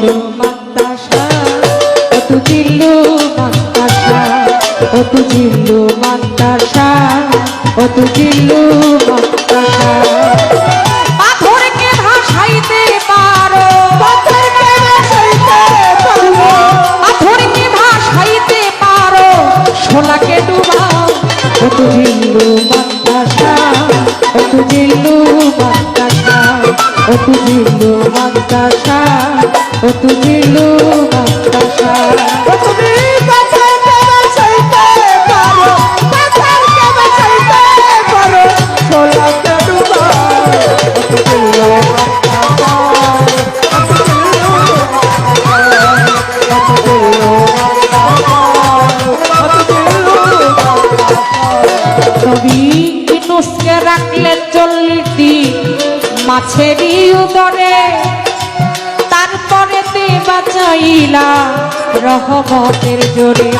জিল্লু মান্তাসা ও তু জিল্লু মান্তাসা ও তু জিল্লু মান্তাসা ও তু জিল্লু মান্তাসা পাথরকে ভাসাইতে পারো, পাথরকে ভাসাইতে মাছেরই উদরে তারপরে তে বাঁচাইলা রহমতের জোরে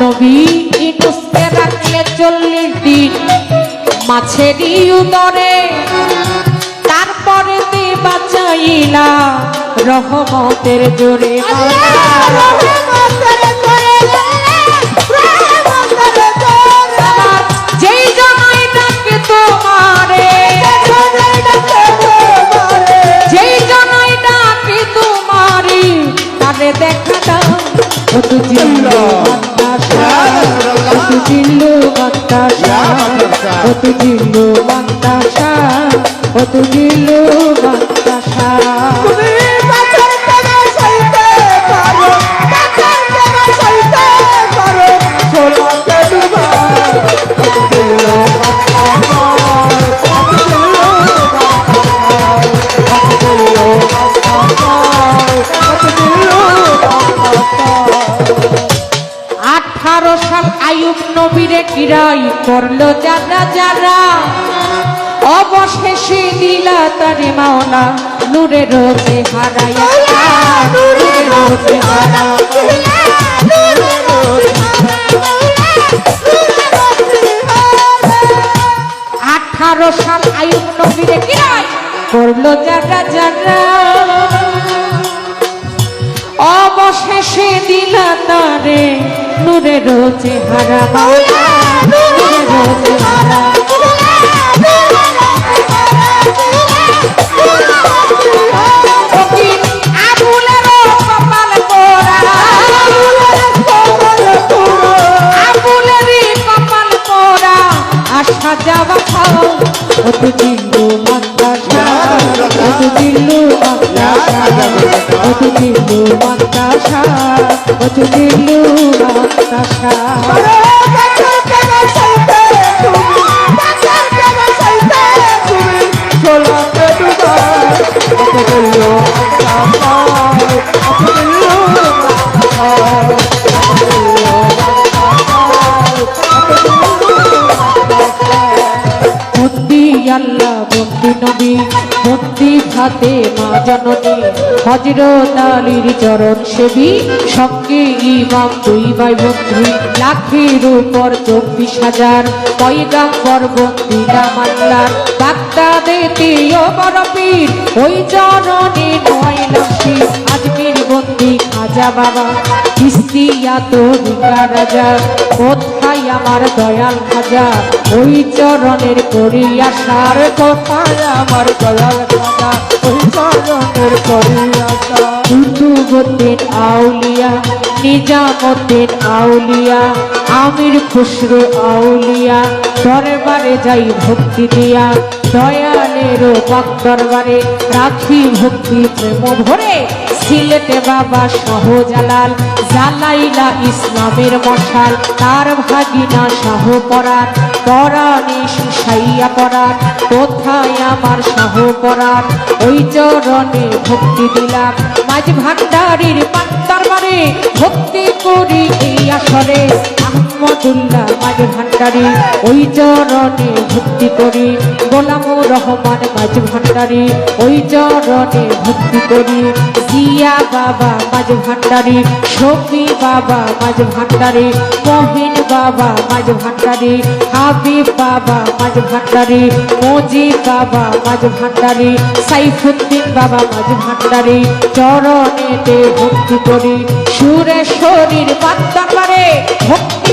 নবী ইনুসকে রাখলে চল্লিশ দিন মাছেরই উদরে তারপরে তে বাঁচাইলা রহমতের জোরে আমার ও তু বাতাসা কত ও বাতাসা কত মান্তাসা ও তু জিল্লু করল যারা যারা অবশেষে দিলা তারে মাওলা নূরে রোজে হারাইয়া নূরে রোজে আঠারো সাল আয়ুব নবীরে কিরাই করল যারা যারা অবশেষে দিলা তারে নূরে রোজে হারা মাওলা নূরে রোজে হারা আশা যাওয়া খাও ও তু জিল্লু মান্তাসা ও তু জিল্লু মান্তাসা ও তু জিল্লু মান্তাসা ও তু জিল্লু মান্তাসা সোলাকে ডুবাও বন্দি আল্লাহ বন্দি মা জননী। হজরত আলীর চরণ সেবী, সঙ্গে ইমাম দুই ভাই বন্ধু, লাখের উপর চব্বিশ হাজার পয়গাম্বর বন্দি নামাল্লার বাগদাদেতে ও বড় পীর ওই চরণে নয় লক্ষী আজমির বন্দি খাজা বাবা কিস্তিয়া তো রাজা কোথায় আমার দয়াল খাজা? ওই চরণের করি আসার কোথায় আমার দয়াল খানা ওই চরণের করিয়াছা কুতুবুদ্দিন আউলিয়া নিজামুদ্দিন আউলিয়া, আমির খুসরু আউলিয়া দরবারে যাই ভক্তি দিয়া, দয়ালের দরবারে রাখি ভক্তি প্রেম ভরে। সিলেটে বাবা শাহজালাল, জালাইলা ইসলামের মশাল, তার ভাগিনা শাহ পরাণ, পরাণে শিশাইয়া পরাণ, কোথায় আমার শাহ পরাণ? ওই চরণে ভক্তি দিলাম, মাঝ ভান্ডারির পাত্তার মানে ভক্তি করি এই আসরে। আহমদুল্লাহ মাঝ ভান্ডার, ওই চরণে ভক্তি করি। গোলাম রহমান, মাঝ ভান্ডারি, ওই চরণে ভক্তি করি। জিয়া বাবা, মাঝ ভান্ডারি শফি বাবা, মাঝ ভান্ডারি, মহিন বাবা, মাঝ ভান্ডারি, হাবিব বাবা, মাঝ ভান্ডারি মজিদ বাবা, মাঝ ভান্ডারি, সাইফুদ্দিন বাবা, মাঝ ভান্ডারি, চরণেতে ভক্তি করি। সুরেশ্বরীর ভক্তি রাখি এই আসরে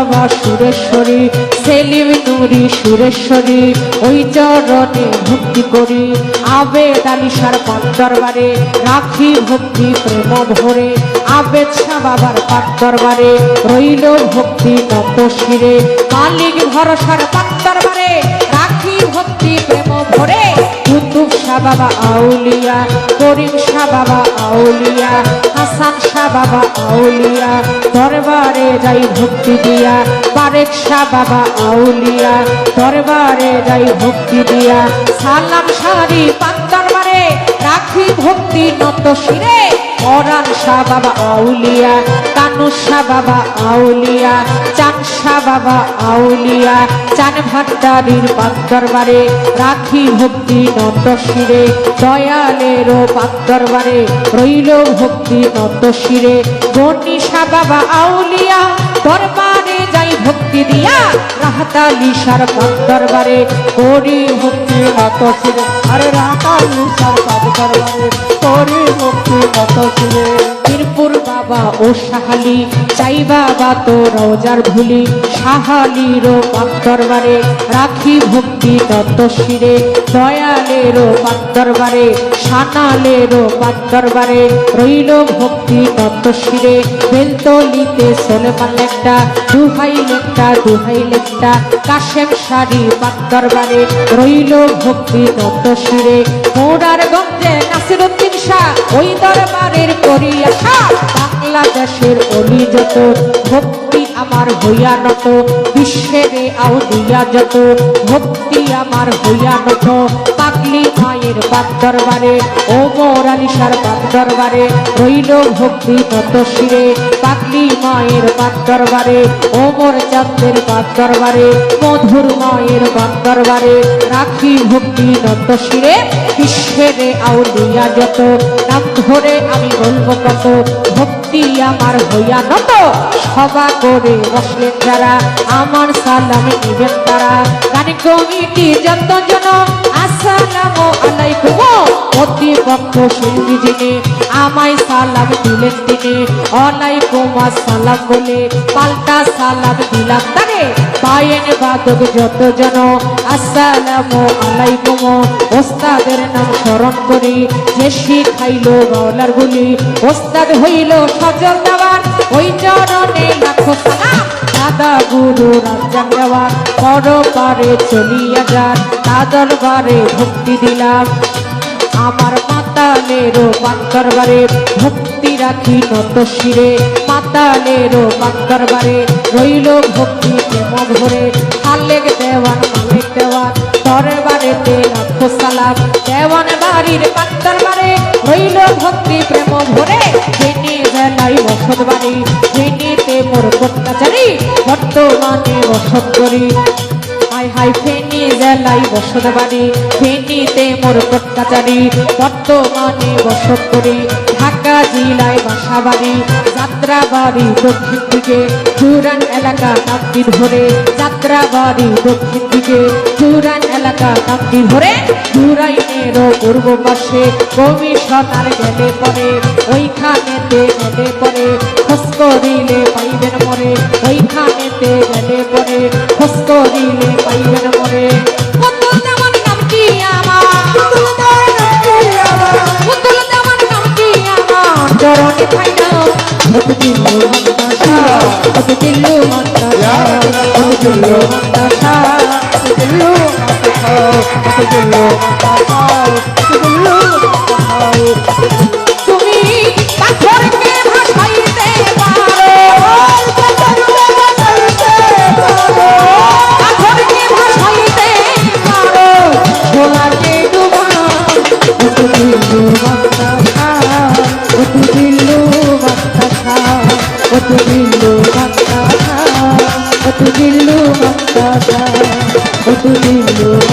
বাবা সুরেশ্বরী, সেলিম নুরি সুরেশ্বরী, ওই চরণে ভক্তি করি। আবেদ আলিশার দরবারে, রাখি ভক্তি প্রেম ভরে। আবেদ শাহ বাবার দরবারে, রইল ভক্তি তপশিরে শিরে মালিক ভরসার দরবারে ভক্তি প্রেম ভরে। কুতুব শাহ বাবা আউলিয়া, করিম শাহ বাবা আউলিয়া, হাসান শাহ বাবা আউলিয়া, দরবারে যাই ভক্তি দিয়া, বারেক শাহ বাবা আউলিয়া, দরবারে যাই ভক্তি দিয়া। সালাম সারি পাক দরবারে, রাখি ভক্তি নত শিরে। পরাণ শাহ বাবা আউলিয়া কানু শাহ বাবা আউলিয়া, চান শাহ বাবা আউলিয়া, চান ভান্ডারির পাক দরবারে রাখি ভক্তি নত শিরে দয়ালেরও পাক দরবারে রইল ভক্তি নত শিরে গণি শাহ বাবা আউলিয়া, দরবারে যাই ভক্তি দিয়া, রাহাতালি সার পাক দরবারে করি ভক্তি নত শিরে আরে রাতালি সরকার দরবারে করি বাবা ও সাহালি, চাই বাবা তো রোজার ভুলি সাহালিরও পাক দরবারে রাখি ভক্তি তত্ত্ব শিরে দয়ালেরও পাক দরবারে সানালেরও পাক দরবারে রইল ভক্তি তত্ত্ব শিরে। বেলতলিতে সোলেমান লেখটা দুহাই লেখটা দুহাই লেখটা কাশেম শাড়ি পাক দরবারে রইল ভক্তি তত্ত্ব শিরে। মোরার গঞ্জে নাসিরুদ্দিন শাহ ওই দরবারের করিয়া। বাংলাদেশের অলি যত ভক্তি আমার হইয়া নত, বিশ্বের আউলিয়া যত ভক্তি আমার হইয়া নত। পাগলি মায়ের বাদ দরবারে, ও মোর আলিশার বাদ দরবারে, রইল ভক্তি নত শিরে। পাগলি মায়ের বাদ দরবারে, ও মোর চাঁদের বাদ দরবারে, মধুর মায়ের বাদ দরবারে, রাখি ভক্তি নত শিরে। বিশ্বের আউলিয়া যত, নাম ধরে আমি বলব কত, ভক্তি আমার হইয়া নত। সভা করে বসলেন যারা, আমার সালাম নিবেন তারা। গানে কমিটি যত জন আসসালাম আলাইকুম। প্রতিপক্ষ শিল্পী যিনি, আমায় সালাম দিলেন তিনি। অলাইকুম আসসালাম বলে পাল্টা সালাম দিলাম তারে। পায়েন বাদক যত জন আসসালাম আলাইকুম। ওস্তাদের নাম স্মরণ করি, যে শিখাইল মাওলার গুলি ওস্তাদ হইল সজল দেওয়ার, ওই চরণে লাখো দাদা গুরু রাজ্জাক দেওয়ার চলিয়া যান তাদের বারে ভক্তি দিলাম। আমার মাতালেরও বাক্তরবারে ভক্তি রাখি নত শিরে। মাতালেরও বাক্তরবারে রইল ভক্তি প্রেম ভরে আলেক দেওয়ান, মালিক দেওয়ান দরবারেতে লাখো সালাম। দেওয়ান বাড়ির বাক্তরবারে রইল ভক্তি প্রেম ভরে জেনে জেলাই বসত বাড়ি বর্তমানে বসত করি। হাই হাই, ফেনি জেলাই বসত বাড়ি। ফেনিতে মোর কটকাচারি বর্তমানে বসত করি। ঢাকা জেলায় বাসা বাড়ি। যাত্রা বাড়ি দক্ষিণ দিকে। চুরান এলাকা নামটি ধরে। যাত্রা বাড়ি দক্ষিণ দিকে। চুরান এলাকা নামটি ধরে। চুরাইনেরও পূর্ব পাশে কমিশনার গেলে পরে, ওইখানেতে গেলে পরে খোঁজ করিলে পাইবেন মরে, ওইখানেতে গেলে পরে খোঁজ করিলে পাইবেন মরে। চরণে খাইলাম কত মন্দাসা কত মন্দাসা কত মন্দাসা দিল্লু মাতে খাও দিল্লু খাও দিল্লু খাও তুমি পাথরকে ভাসাইতে পারো পাথরকে